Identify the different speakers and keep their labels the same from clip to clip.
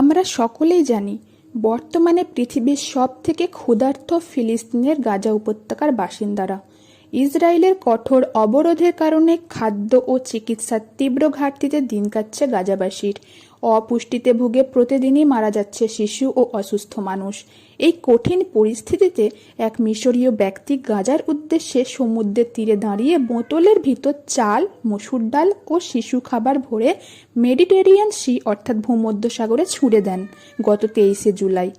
Speaker 1: আমরা সকলেই জানি, বর্তমানে পৃথিবীর সব থেকে ক্ষুধার্থ ফিলিস্তিনের গাজা উপত্যকার বাসিন্দারা। ইসরায়েলের কঠোর অবরোধের কারণে খাদ্য ও চিকিৎসার তীব্র ঘাটতিতে দিন কাটছে গাজাবাসীর। অপুষ্টিতে ভুগে প্রতিদিনই মারা যাচ্ছে শিশু ও অসুস্থ মানুষ। এই কঠিন পরিস্থিতিতে এক মিশরীয় ব্যক্তি গাজার উদ্দেশ্যে সমুদ্রের তীরে দাঁড়িয়ে বোতলের ভিতর চাল, মসুর ডাল ও শিশু খাবার ভরে মেডিটেরিয়ান সি অর্থাৎ ভূমধ্যসাগরে ছুঁড়ে দেন গত তেইশে জুলাই।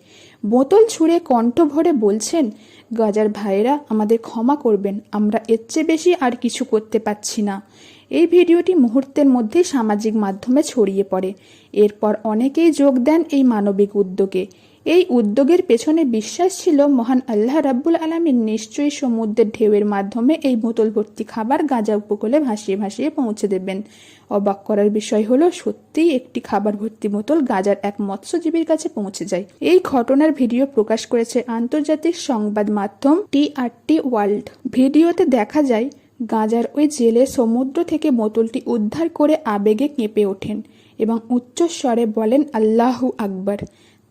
Speaker 1: বোতল ছুঁড়ে কণ্ঠ ভরে বলছেন, গাজার ভাইয়েরা আমাদের ক্ষমা করবেন, আমরা এর চেয়ে বেশি আর কিছু করতে পারছি না। এই ভিডিওটি মুহূর্তের মধ্যেই সামাজিক মাধ্যমে ছড়িয়ে পড়ে। এরপর অনেকেই যোগ দেন এই মানবিক উদ্যোগে। এই উদ্যোগের পেছনে বিশ্বাস ছিল মহান আল্লাহ রাব্বুল আলমীর নিশ্চয়ই সমুদ্রের ঢেউয়ের মাধ্যমে এই বোতল ভর্তি খাবার গাঁজা উপকূলে ভাসিয়ে ভাসিয়ে পৌঁছে দেবেন। অবাক করার বিষয় হলো, সত্যিই একটি খাবার ভর্তি বোতল গাজার এক মৎস্যজীবীর কাছে পৌঁছে যায়। এই ঘটনার ভিডিও প্রকাশ করেছে আন্তর্জাতিক সংবাদ মাধ্যম টিআরটি ওয়ার্ল্ড। ভিডিওতে দেখা যায় গাজার ওই জেলে সমুদ্র থেকে বোতলটি উদ্ধার করে আবেগে কেঁপে ওঠেন এবং উচ্চস্বরে বলেন, আল্লাহু আকবর।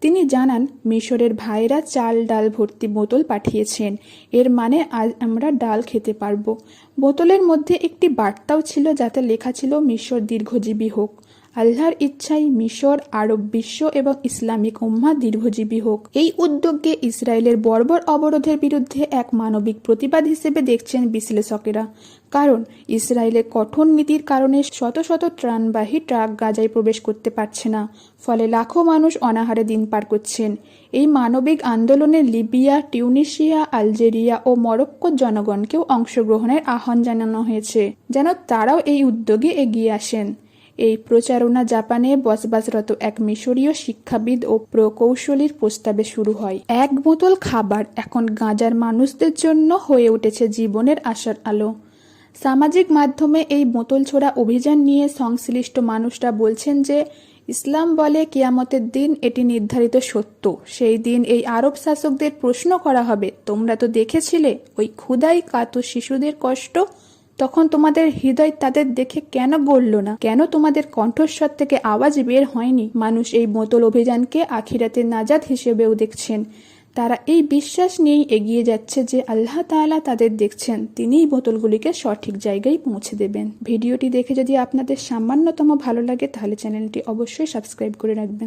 Speaker 1: তিনি জানান, মিশরের ভাইরা চাল, ডাল ভর্তি বোতল পাঠিয়েছেন। এর মানে আজ আমরা ডাল খেতে পারব। বোতলের মধ্যে একটি বার্তাও ছিল যাতে লেখা ছিল, মিশর দীর্ঘজীবী হোক। আল্লাহর ইচ্ছাই মিশর, আরব বিশ্ব এবং ইসলামিক উম্মা দীর্ঘজীবী হোক। এই উদ্যোগকে ইসরায়েলের বর্বর অবরোধের বিরুদ্ধে এক মানবিক প্রতিবাদ হিসেবে দেখছেন বিশ্লেষকেরা। কারণ, ইসরায়েলের কঠোর নীতির কারণে শত শত ত্রাণবাহী ট্রাক গাজায় প্রবেশ করতে পারছে না। ফলে লাখো মানুষ অনাহারে দিন পার করছেন। এই মানবিক আন্দোলনে লিবিয়া, টিউনিশিয়া, আলজেরিয়া ও মরক্কোর জনগণকেও অংশগ্রহণের আহ্বান জানানো হয়েছে, যেন তারাও এই উদ্যোগে এগিয়ে আসেন। এই প্রচারণা জাপানে বসবাসরত এক মিশরীয় শিক্ষাবিদ ও প্রকৌশলীর প্রস্তাবে শুরু হয়। এক বোতল খাবার এখন গাঁজার মানুষদের জন্য হয়ে উঠেছে জীবনের আশার আলো। সামাজিক মাধ্যমে এই বোতল ছোড়া অভিযান নিয়ে সংশ্লিষ্ট মানুষরা বলছেন যে, ইসলাম বলে কিয়ামতের দিন এটি নির্ধারিত সত্য। সেই দিন এই আরব শাসকদের প্রশ্ন করা হবে, তোমরা তো দেখেছিলে, ওই ক্ষুদাই কাতর শিশুদের কষ্ট তখন তোমাদের হৃদয় তাদের দেখে কেন গড়ল না? কেন তোমাদের কণ্ঠস্বর থেকে আওয়াজ বের হয়নি? মানুষ এই বোতল অভিযানকে আখিরাতের নাজাদ হিসেবেও দেখছেন। তারা এই বিশ্বাস নিয়েই এগিয়ে যাচ্ছে যে আল্লাহ তাআলা তাদের দেখছেন। তিনিই বোতলগুলিকে সঠিক জায়গায় পৌঁছে দেবেন। ভিডিওটি দেখে যদি আপনাদের সামান্যতম ভালো লাগে তাহলে চ্যানেলটি অবশ্যই সাবস্ক্রাইব করে রাখবেন।